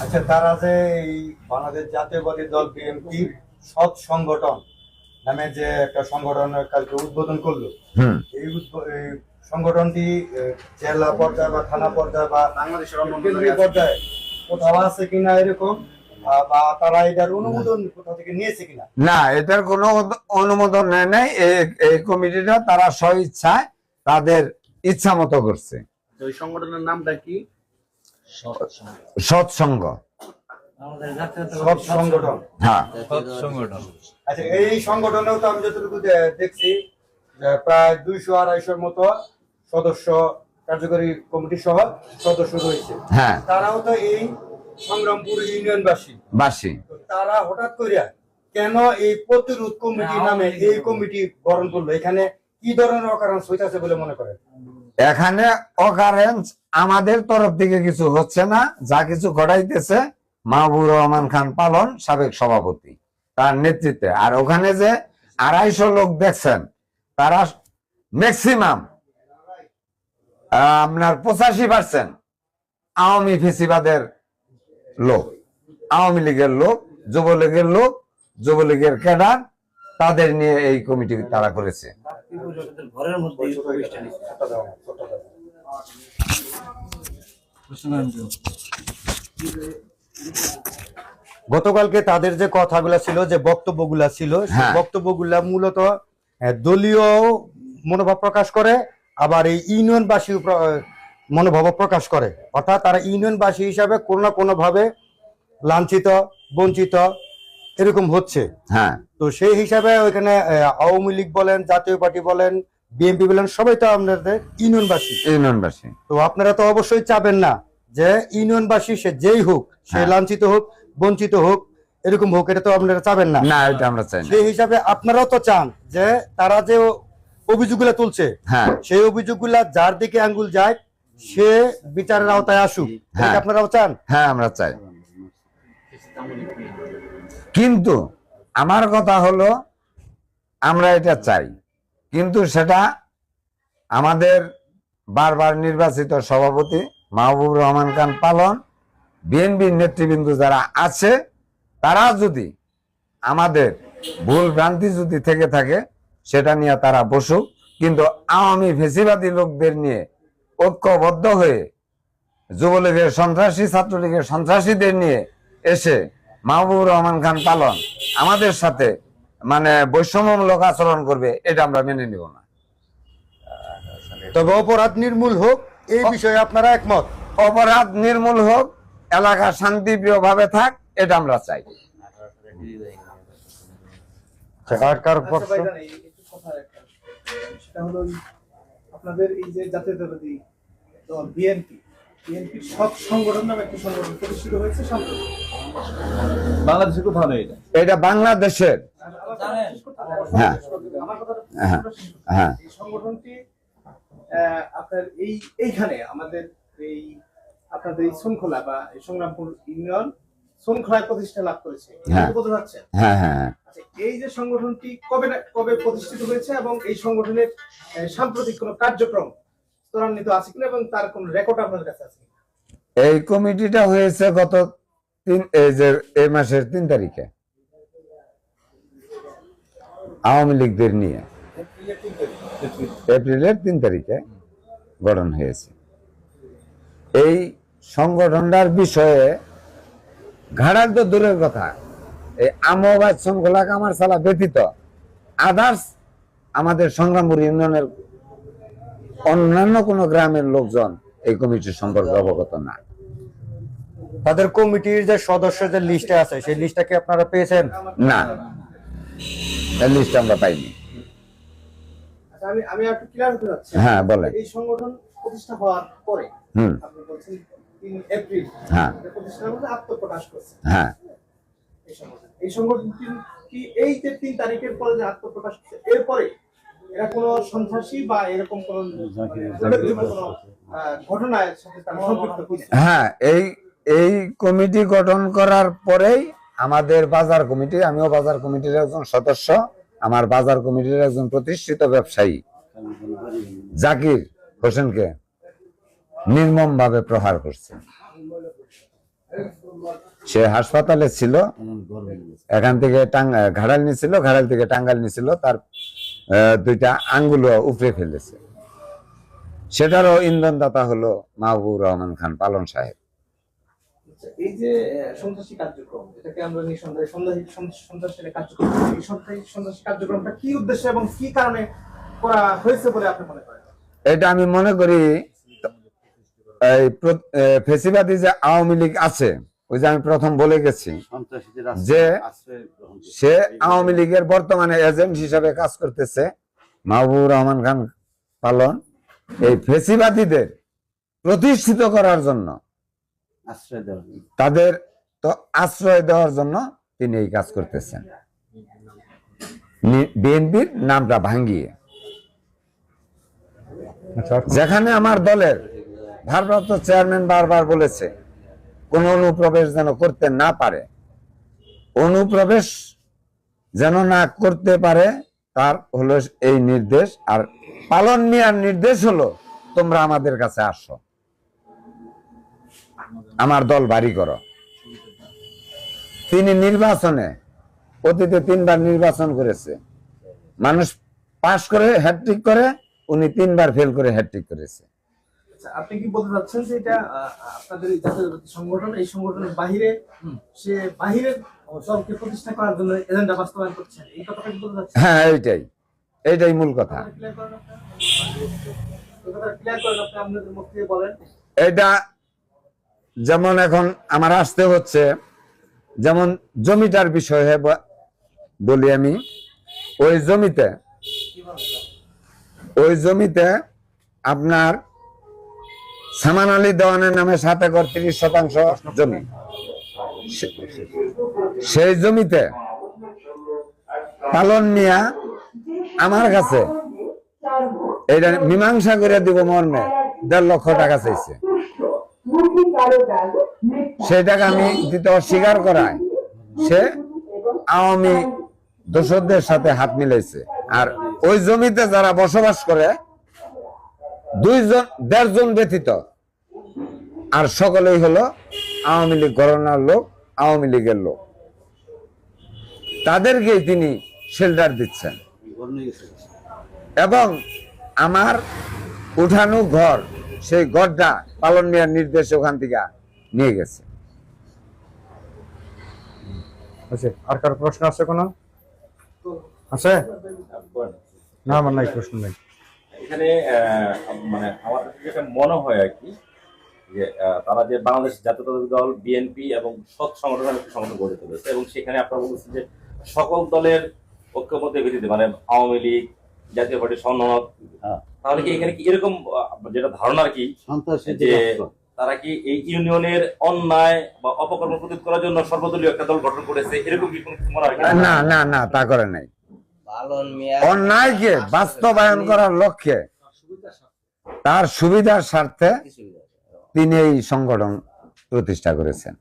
আচ্ছা তারা যে এই বাংলাদেশ জাতীয়বাদী দল বিএনপি সৎ সংগঠন নামে যে একটা সংগঠন কালকে উদ্বোধন করল এই সংগঠনটি জেলা পর্যায়ে বা থানা পর্যায়ে বা বাংলাদেশের কেন্দ্রীয় পর্যায়ে কোথাও আছে কিনা এরকম? বা তারা এটার অনুমোদন কোথাও থেকে নিয়েছে কিনা? না এটার কোনো অনুমোদন নেয় নাই। এই- এই কমিটিটা তারা স্ব ইচ্ছায় তাদের ইচ্ছা মতো করছে ওই সংগঠনের নামটা কি? সৎসঙ্গ। সংগঠন হ্যাঁ। আচ্ছা এই সংগঠনেও তো আমি যতটুকু দেখছি প্রায় দুইশো আড়াইশোর মতো সদস্য কার্যকরী কমিটি সহ সদস্য রয়েছে। হ্যাঁ। তারাও তো এই সংগ্রামপুর ইউনিয়নবাসী। বাসী। তো তারা হঠাৎ করিয়া কেন এই প্রতিরোধ কমিটি নামে এই কমিটি গঠন করল? এখানে কি ধরনের অকারণ হইতাছে বলে মনে করেন? এখানে অকারেন্স আমাদের তরফ থেকে কিছু হচ্ছে না, যা কিছু ঘটাইতেছে মাহবুব রহমান খান পালন সাবেক সভাপতি, তার নেতৃত্বে। আর ওখানে যে আড়াইশো লোক দেখছেন, তারা ম্যাক্সিমাম আপনার পঁচাশি পার্সেন্ট আওয়ামী ফেসিবাদের লোক, আওয়ামী লীগের লোক, যুবলীগের লোক, যুবলীগের ক্যাডার, তাদের নিয়ে এই কমিটি তারা করেছে। গতকালকে তাদের যে কথাগুলা ছিল যে বক্তব্যগুলা ছিল হ্যাঁ। বক্তব্যগুলা মূলত দলীয় মনোভাব প্রকাশ করে আবার এই ইউনিয়নবাসী মনোভাব প্রকাশ করে। অর্থাৎ তারা ইউনিয়নবাসী হিসাবে কোনো না কোনো ভাবে লাঞ্ছিত বঞ্চিত এরকম হচ্ছে। হ্যাঁ। তো সেই হিসাবে ওইখানে আওয়ামী লীগ বলেন জাতীয় পার্টি বলেন বিএনপি বলেন সবাই তো আপনাদের ইউনিয়নবাসী। ইউনিয়নবাসী। তো আপনারা তো অবশ্যই চাবেন না যে ইউনিয়নবাসী সে যেই হোক সে হ্যাঁ। লাঞ্ছিত হোক বঞ্চিত হোক এরকম হোক এটা তো আপনারা চাবেন না। না এটা আমরা চাই না। সেই হিসাবে আপনারাও তো চান যে তারা যে অভিযোগগুলা তুলছে হ্যাঁ। সেই অভিযোগগুলা যার দিকে আঙ্গুল যায় সে বিচারের আওতায় আসুক। এটা হ্যাঁ। আপনারাও চান? হ্যাঁ আমরা চাই। কিন্তু আমার কথা হলো আমরা এটা চাই। কিন্তু সেটা আমাদের বারবার নির্বাচিত সভাপতি মাহবুব রহমান খান পালন বিএনপির নেতৃবৃন্দ যারা আছে, তারা যদি আমাদের ভুল ভ্রান্তি যদি থেকে থাকে, সেটা নিয়ে তারা বসুক। কিন্তু আওয়ামী ফেসিবাদী লোকদের নিয়ে ঐক্যবদ্ধ হয়ে যুবলীগের সন্ত্রাসী, ছাত্রলীগের সন্ত্রাসীদের নিয়ে এসে মাহবুবুর রহমান খান পালন আমাদের সাথে মানে বৈষম্যমূলক আচরণ করবে এটা আমরা মেনে নিব না। তবে অপরাধ নির্মূল হোক এই বিষয়ে আপনারা একমত? অপরাধ নির্মূল হোক এলাকা শান্তিপ্রিয় ভাবে থাক এটা আমরা চাই। আর কার পক্ষ ভাইজান, এই একটু কথা একটা। সেটা হলো আপনাদের এই যে জাতীয়তাবাদী দল বিএনপি বিএনপির সৎ সংগঠন নামে একটি সংগঠন প্রতিষ্ঠিত হয়েছে বাংলাদেশে কোথাও নেই এটা। এটা বাংলাদেশের হ্যাঁ। হ্যাঁ। হ্যাঁ এই সংগঠনটি আহ, আপনার এই এইখানে আমাদের এই আপনাদের এই শৃঙ্খলা বা সংগ্রামপুর ইউনিয়ন শৃঙ্খলায় প্রতিষ্ঠা লাভ করেছে। বোঝা যাচ্ছে হ্যাঁ হ্যাঁ। আচ্ছা এই যে সংগঠনটি কবে না- কবে প্রতিষ্ঠিত হয়েছে এবং এই সংগঠনের সাম্প্রতিক কোনো কার্যক্রম ত্বরান্বিত আছে কিনা এবং তার কোন রেকর্ড আপনার কাছে আছে এই কমিটিটা হয়েছে গত তিন এই যে এই মাসের তিন তারিখে আওয়ামী লীগদের নিয়ে। এপ্রিলের তিন তারিখে গঠন হয়েছে। এই সংগঠনটার বিষয়ে ঘাড়ার তো দূরের কথা। এই আমবাদ শৃঙ্খলা কামার সালা ব্যতীত আদার্স আমাদের সংগ্রামপুর ইউনিয়নের অন্যান্য কোনো গ্রামের লোকজন এই কমিটির সম্পর্কে অবগত না। তাদের কমিটির যে সদস্য যে লিস্টে আছে সেই লিস্টটা কি আপনারা পেয়েছেন? না। এই লিস্ট আমরা পাইনি। আচ্ছা আমি আমি একটু ক্লিয়ার হতে যাচ্ছি হ্যাঁ, বলেন। এই সংগঠন প্রতিষ্ঠা হওয়ার পরে হুম। আপনি বলছেন তিন এপ্রিল। হ্যাঁ। প্রতিষ্ঠানের মধ্যে আত্মপ্রকাশ করছে। হ্যাঁ। এই সংগঠনটি কি এই যে তারিখের পরে যে আত্মপ্রকাশ করছে এরপরে এরা কোনো সন্ত্রাসী বা এরকম কোনো সাথে তারা হ্যাঁ এই এই কমিটি গঠন করার পরেই আমাদের বাজার কমিটি, আমিও বাজার কমিটির একজন সদস্য, আমার বাজার কমিটির একজন প্রতিষ্ঠিত ব্যবসায়ী, জাকির হোসেনকে নির্মম ভাবে প্রহার করছে। সে হাসপাতালে ছিল, এখান থেকে ঘাড়াল নিছিল, ঘাড়াল থেকে টাঙ্গাল নিছিল, তার দুইটা আঙ্গুল উপরে ফেলেছে। সেটারও ইন্ধনদাতা হলো মাহবুব রহমান খান, পালন সাহেব। এই যে সন্ত্রাসী কার্যক্রম এটাকে আমরা নিঃসন্দেহে সন্ত্রাসী কার্যক্রম এই সন্ত্রাসী সন্ত্রাসী কার্যক্রমটা কি উদ্দেশ্যে এবং কি কারণে করা হয়েছে বলে আপনি মনে করেন? এটা আমি মনে করি এই ফেসিবাদী যে আওয়ামী লীগ আছে ওই যে আমি প্রথম বলে গেছি যে। সে আওয়ামী লীগের বর্তমানে এজেন্ট হিসাবে কাজ করতেছে মাহবুব রহমান খান পালন। এই ফেসিবাদীদের প্রতিষ্ঠিত করার জন্য তাদের তো আশ্রয় দেওয়ার জন্য তিনি এই কাজ করতেছেন। বিএনপির নামটা ভাঙ্গিয়ে। আচ্ছা যেখানে আমার দলের ভারপ্রাপ্ত চেয়ারম্যান বারবার বলেছে কোন অনুপ্রবেশ যেন করতে না পারে। অনুপ্রবেশ যেন না করতে পারে তার হলো এই নির্দেশ। আর পালন নেওয়ার নির্দেশ হলো তোমরা আমাদের কাছে আসো। আমার দল বাড়ি করো। তিনি নির্বাচনে অতীতে তিনবার নির্বাচন করেছে। মানুষ পাশ করে হ্যাট্রিক করে উনি তিনবার ফেল করে হ্যাট্রিক করেছে। আচ্ছা, আপনি কি বলতে চাচ্ছেন যে এটা আপনাদের সংগঠন এই সংগঠনের বাহিরে সে বাহিরের দলকে প্রতিষ্ঠা করার জন্য এজেন্ডা বাস্তবায়ন করছেন এই কথাটা কি বলতে চাচ্ছেন? হ্যাঁ এইটাই। এইটাই মূল কথা। এটা যেমন এখন আমার আসতে হচ্ছে, যেমন জমিটার বিষয়ে বলি আমি, ওই জমিতে ওই জমিতে আপনার সামান আলী দেওয়ানের নামে সাত একর তিরিশ শতাংশ জমি। সেই জমিতে পালন মিয়া আমার কাছে এটা মীমাংসা করে দিব মর্মে, দেড় লক্ষ টাকা চাইছে। সেই টাকা আমি দিতে অস্বীকার করায়। সে আওয়ামী দোষদের সাথে হাত মিলাইছে। আর ওই জমিতে যারা বসবাস করে, দুইজন দেড়জন ব্যতীত, আর সকলেই হলো আওয়ামী লীগ গণনার লোক, আওয়ামী লীগের লোক। তাদেরকেই তিনি শেল্টার দিচ্ছেন। এবং আমার উঠানো ঘর সেই ঘরটা পালন মিয়ার নির্দেশ ওখান থেকে নিয়ে গেছে। আচ্ছা আর কার প্রশ্ন আছে কোনো? আছে? না আমার নাই প্রশ্ন নাই। এখানে মানে আমার কাছে যেটা মনে হয় আর কি যে তারা যে বাংলাদেশ জাতীয়তাবাদী দল বিএনপি এবং সৎ সংগঠনের একটি সংগঠন গড়ে তুলেছে এবং সেখানে আপনারা বলছেন যে সকল দলের ঐক্যমতের ভিত্তিতে মানে আওয়ামী লীগ জাতীয় পার্টি সন্ন্যত তাহলে কি এখানে কি এরকম যেটা ধারণা আর কি যে তারা কি এই ইউনিয়নের অন্যায় বা অপকর্ম প্রতিরোধ করার জন্য সর্বদলীয় একটা দল গঠন করেছে? এরকম কি হয় কিনা? না না না তা করে নাই। অন্যায়কে বাস্তবায়ন করার লক্ষ্যে তার সুবিধার স্বার্থে তিনি এই সংগঠন প্রতিষ্ঠা করেছেন।